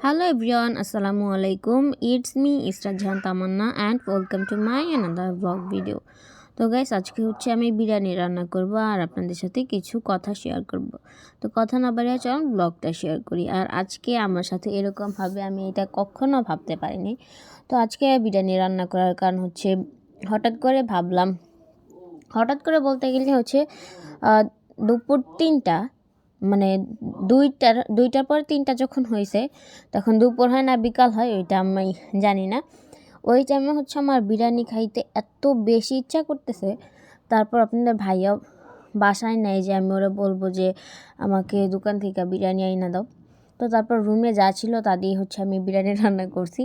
Hello everyone, Assalamu alaikum. It's me, Isra Jahan Tamanna and welcome to my another vlog video. তো guys আজকে হচ্ছে আমি বিরিয়ানি রান্না করব আর আপনাদের সাথে কিছু কথা শেয়ার করব তো কথা না বাড়িয়ে চলুন ব্লগটা শেয়ার করি আর আজকে আমার সাথে এরকম ভাবে আমি এটা কখনো ভাবতে পারিনি তো আজকে বিরিয়ানি রান্না করার কারণ হচ্ছে হঠাৎ করে ভাবলাম হঠাৎ করে বলতে গেলে হচ্ছে দুপুর তিনটা মানে দুইটার দুইটার পর তিনটা যখন হয়েছে, তখন দুপুর হয় না, বিকাল হয়, ওইটা আমি জানি না। ওই টাইমে হচ্ছে আমার বিরিয়ানি খাইতে এত বেশি ইচ্ছা করতেছে, তারপর আপনাদের ভাইয়া বাসায় নেয় যে আমি ওরা বলব যে আমাকে দোকান থেকে বিরিয়ানি আইনা দাও। তো তারপর রুমে যা ছিল তা দিয়ে হচ্ছে আমি বিরিয়ানি রান্না করছি।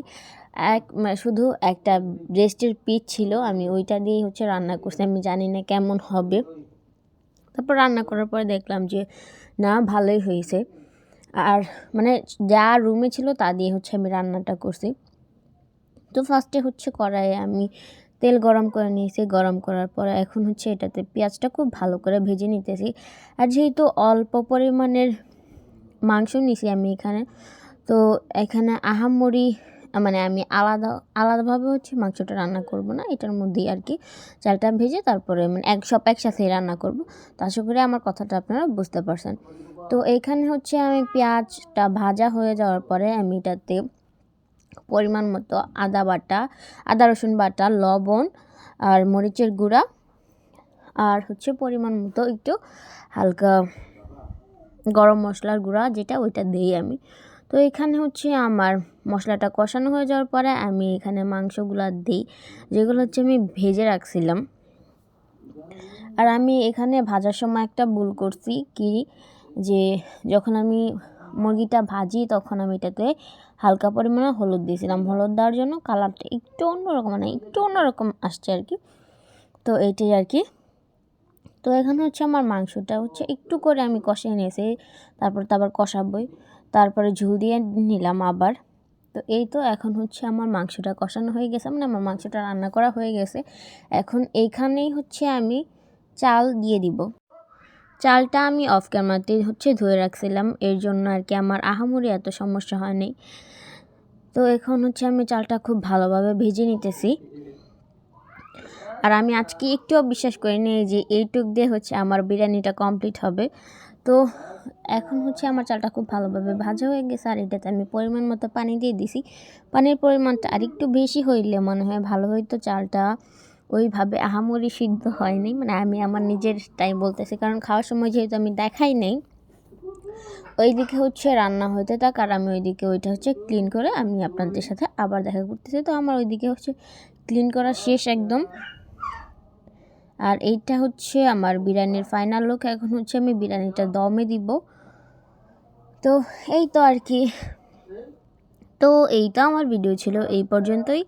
এক শুধু একটা ব্রেস্টের পিস ছিল, আমি ওইটা দিয়েই হচ্ছে রান্না করছি, আমি জানি না কেমন হবে। তারপর রান্না করার পরে দেখলাম যে না, ভালোই হয়েছে। আর মানে যা রুমে ছিল তা দিয়ে হচ্ছে আমি রান্নাটা করছি। তো ফার্স্টে হচ্ছে কড়াইয়ে আমি তেল গরম করে নিয়েছি। গরম করার পরে এখন হচ্ছে এটাতে পেঁয়াজটা খুব ভালো করে ভেজে নিতেছি। আর যেহেতু অল্প পরিমাণের মাংস নিছি আমি এখানে, তো এখানে আহামরি মানে আমি আলাদা, আলাদাভাবে হচ্ছে মাংসটা রান্না করব না। এটার মধ্যেই আর কি চালটা ভেজে তারপরে মানে এক সব একসাথেই রান্না করব। তো আশা করি আমার কথাটা আপনারা বুঝতে পারছেন। তো এইখানে হচ্ছে আমি পেঁয়াজটা ভাজা হয়ে যাওয়ার পরে আমি এটাতে পরিমাণ মতো আদা বাটা, আদা রসুন বাটা, লবণ আর মরিচের গুঁড়া আর হচ্ছে পরিমাণ মতো একটু হালকা গরম মশলার গুঁড়া যেটা ওইটা দিই আমি। তো এখানে হচ্ছে আমার মশলাটা কষানো হয়ে যাওয়ার পরে আমি এখানে মাংসগুলো দিই, যেগুলো হচ্ছে আমি ভেজে রাখছিলাম। আর আমি এখানে ভাজার সময় একটা ভুল করছি কি যে যখন আমি মুরগিটা ভাজি তখন আমি এটাতে হালকা পরিমাণে হলুদ দিয়েছিলাম। হলুদ দেওয়ার জন্য কালারটা একটু অন্যরকম মানে একটু অন্যরকম আসছে আর কি। তো এইটাই আর কি। তো এখানে হচ্ছে আমার মাংসটা হচ্ছে একটু করে আমি কষিয়ে নিয়েছি, তারপর তো আবার কষাবই। তারপরে ঝুল দিয়ে নিলাম আবার। তো এই তো এখন হচ্ছে আমার মাংসটা কষানো হয়ে গেছে মানে আমার মাংসটা রান্না করা হয়ে গেছে। এখন এইখানেই হচ্ছে আমি চাল দিয়ে দিব। চালটা আমি অফ ক্যামেরাতে হচ্ছে ধুয়ে রাখছিলাম, এর জন্য আর কি আমার আহামরি এত সমস্যা হয়নি তো এখন হচ্ছে আমি চালটা খুব ভালোভাবে ভেজে নিতেছি। আর আমি আজকে একটুও বিশ্বাস করিনি যে এইটুক দিয়ে হচ্ছে আমার বিরিয়ানিটা কমপ্লিট হবে। তো এখন হচ্ছে আমার চালটা খুব ভালোভাবে ভাজা হয়ে গেছে আর এটাতে আমি পরিমাণ মতো পানি দিয়ে দিছি। পানির পরিমাণটা আর একটু বেশি হইলে মনে হয় ভালো হইতো, চালটা ওইভাবে আহামরি সিদ্ধ হয়নি। মানে আমি আমার নিজের টাই বলতেছি, কারণ খাওয়ার সময় যেহেতু আমি দেখাই নেই, ওইদিকে হচ্ছে রান্না হইতে থাক আর আমি ওইদিকে ওইটা হচ্ছে ক্লিন করে আমি আপনাদের সাথে আবার দেখা করতেছি। তো আমার ওইদিকে হচ্ছে ক্লিন করা শেষ একদম। আর এইটা হচ্ছে আমার বিরিয়ানির ফাইনাল লুক এখন হচ্ছে আমি বিরিয়ানিটা দমে দিব। তো এই তো আর কি। তো এইটা আমার ভিডিও ছিল এই পর্যন্তই।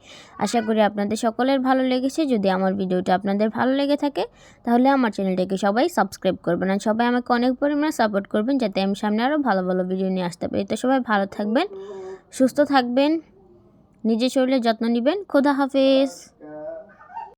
আশা করি আপনাদের সকলের ভালো লেগেছে। যদি আমার ভিডিওটা আপনাদের ভালো লেগে থাকে, তাহলে আমার চ্যানেলটাকে সবাই সাবস্ক্রাইব করবেন আর সবাই আমাকে অনেক পরিমাণে সাপোর্ট করবেন যাতে আমি সামনে আরও ভালো ভালো ভিডিও নিয়ে আসতে পারি। তো সবাই ভালো থাকবেন, সুস্থ থাকবেন, নিজের শরীরের যত্ন নেবেন। খোদা হাফেজ।